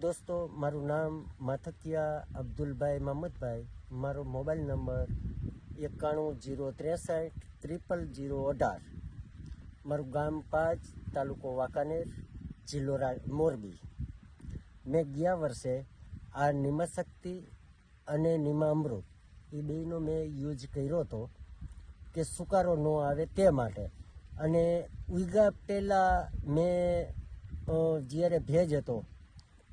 દોસ્તો, મારું નામ માથકિયા અબ્દુલભાઈ મહમદભાઈ. મારો મોબાઈલ નંબર એકાણું જીરો ત્રેસઠ, ત્રિપલ જીરો અઢાર. મારું ગામ પાંચ, તાલુકો વાંકાનેર, જિલ્લો મોરબી. મેં ગયા વર્ષે આ નિમાશક્તિ અને નિમા અમૃત, એ બેનો મેં યુઝ કર્યો હતો કે સુકારો ન આવે તે માટે. અને ઉગા પહેલાં મેં જ્યારે ભેજ હતો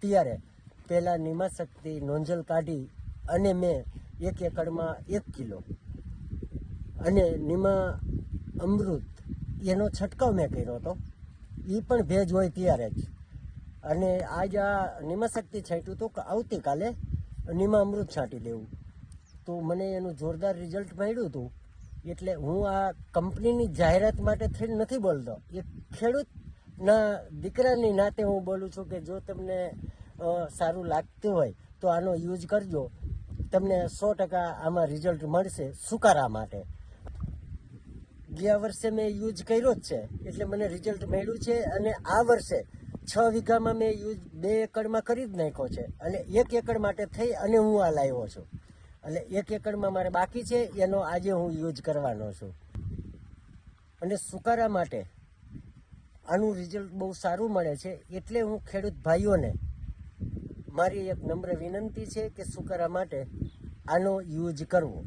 ત્યારે પહેલાં નિમાશક્તિ નોંજલ કાઢી અને મેં એક એકડમાં એક કિલો. અને નિમા અમૃત એનો છંટકાવ મેં કર્યો હતો. એ પણ ભેજ હોય ત્યારે જ. અને આજ આ નિમાશક્તિ છાંટ્યું કે આવતીકાલે નિમા અમૃત છાંટી દેવું. તો મને એનું જોરદાર રિઝલ્ટ મળ્યું હતું. એટલે હું આ કંપનીની જાહેરાત માટે થઈને નથી બોલતો. એ ખેડૂતના દીકરાની નાતે હું બોલું છું કે જો તમને સારું લાગતું હોય, તો આનો યુઝ કરજો. તમને સો ટકા આમાં રિઝલ્ટ મળશે સુકારા માટે. ગયા વર્ષે મેં યુઝ કર્યો જ છે, એટલે મને રિઝલ્ટ મળ્યું છે અને આ વર્ષે છ વીઘામાં મેં યુઝ, બે એકડમાં કરી જ નાખ્યો છે. અને એક એકડ માટે થઈ અને હું આ લાવ્યો છું. એટલે એક એકડમાં મારે બાકી છે, એનો આજે હું યુઝ કરવાનો છું. અને સુકારા માટે આનું રિઝલ્ટ બહુ સારું મળે છે, એટલે હું ખેડૂત ભાઈઓને મારી એક નમ્ર વિનંતી છે કે સુકારા માટે આનો યુઝ કરવો.